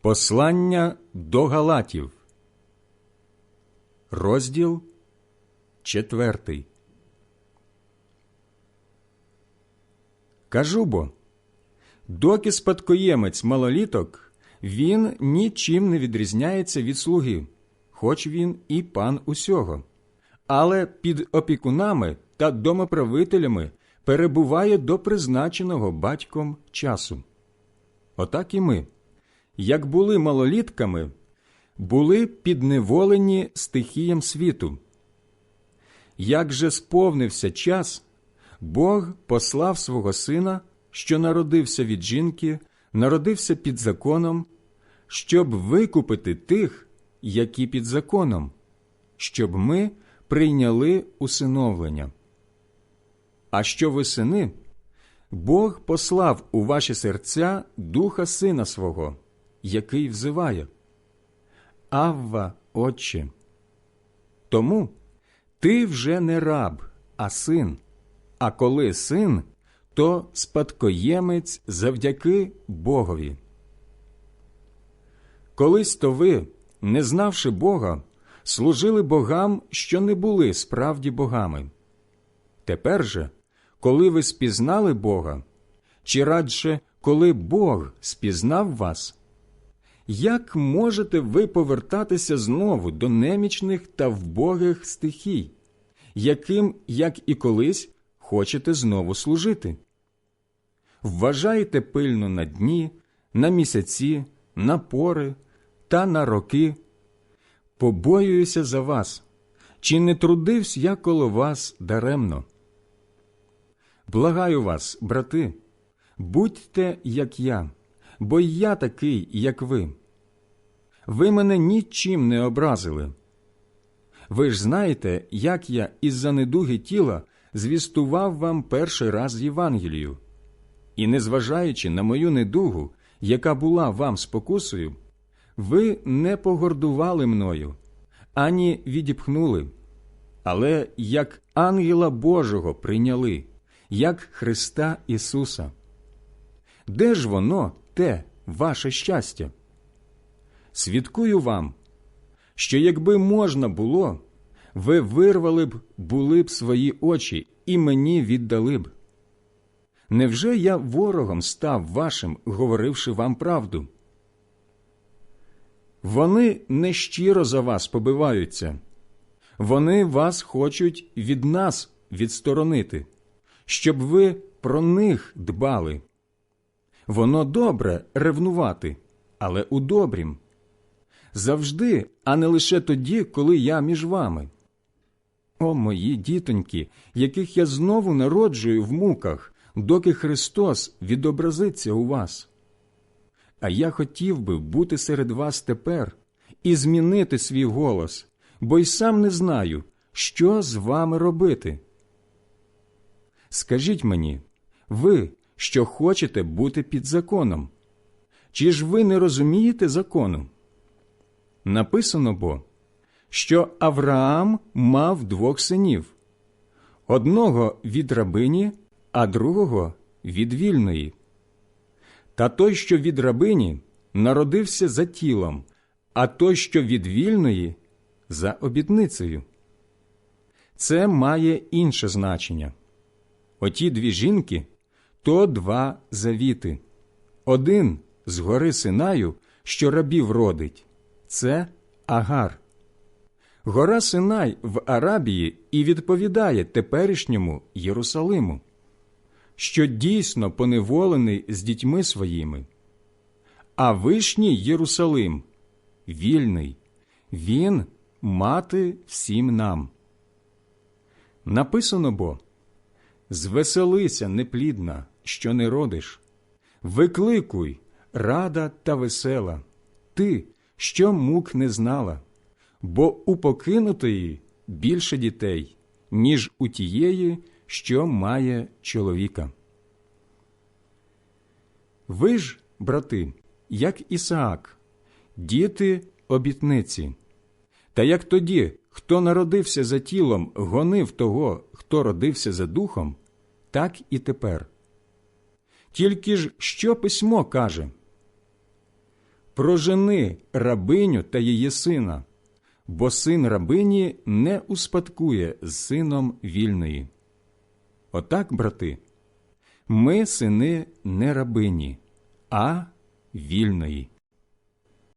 Послання до Галатів, розділ четвертий. Кажу бо, доки спадкоємець малоліток, він нічим не відрізняється від слуги, хоч він і пан усього, але під опікунами та домоправителями перебуває до призначеного батьком часу. Отак і ми як були малолітками, були підневолені стихіям світу. Як же сповнився час, Бог послав свого сина, що народився від жінки, народився під законом, щоб викупити тих, які під законом, щоб ми прийняли усиновлення. А що ви сини? Бог послав у ваші серця духа сина свого який взиває Авва, Отче. Тому ти вже не раб, а син, а коли син, то спадкоємець завдяки Богові. Колись то ви, не знавши Бога, служили богам, що не були справді богами. Тепер же, коли ви спізнали Бога, чи радше, коли Бог спізнав вас, як можете ви повертатися знову до немічних та вбогих стихій, яким, як і колись, хочете знову служити? Вважайте пильно на дні, на місяці, на пори та на роки. Побоююся за вас, чи не трудився я коло вас даремно? Благаю вас, брати, будьте, як я, бо я такий, як ви ви мене нічим не образили. Ви ж знаєте, як я із-за недуги тіла звістував вам перший раз Євангелію, і, незважаючи на мою недугу, яка була вам спокусою, ви не погордували мною, ані відіпхнули, але як ангела Божого прийняли, як Христа Ісуса. Де ж воно, те, ваше щастя? Свідкую вам, що якби можна було, ви вирвали б, були б свої очі і мені віддали б. Невже я ворогом став вашим, говоривши вам правду? Вони нещиро за вас побиваються, вони вас хочуть від нас відсторонити, щоб ви про них дбали. Воно добре ревнувати, але у добрім завжди, а не лише тоді, коли я між вами. О, мої дітоньки, яких я знову народжую в муках, доки Христос відобразиться у вас. А я хотів би бути серед вас тепер і змінити свій голос, бо й сам не знаю, що з вами робити. Скажіть мені, ви, що хочете бути під законом, чи ж ви не розумієте закону? Написано бо, що Авраам мав двох синів одного від рабині, а другого від вільної. Та той, що від рабині, народився за тілом, а той, що від вільної, за обітницею. Це має інше значення. Оті дві жінки то два завіти. Один з гори Синаю, що рабів родить, це Агар. Гора Синай в Арабії і відповідає теперішньому Єрусалиму, що дійсно поневолений з дітьми своїми. А вишній Єрусалим вільний, він мати всім нам. Написано бо Звеселися, неплідна, що не родиш, викликуй, рада та весела, ти, що мук не знала, бо у покинутої більше дітей, ніж у тієї, що має чоловіка. Ви ж, брати, як Ісаак, діти обітниці, та як тоді, хто народився за тілом, гонив того, хто родився за духом, так і тепер. Тільки ж що письмо каже прожени рабиню та її сина, бо син рабині не успадкує з сином вільної. Отак, брати, ми сини не рабині, а вільної.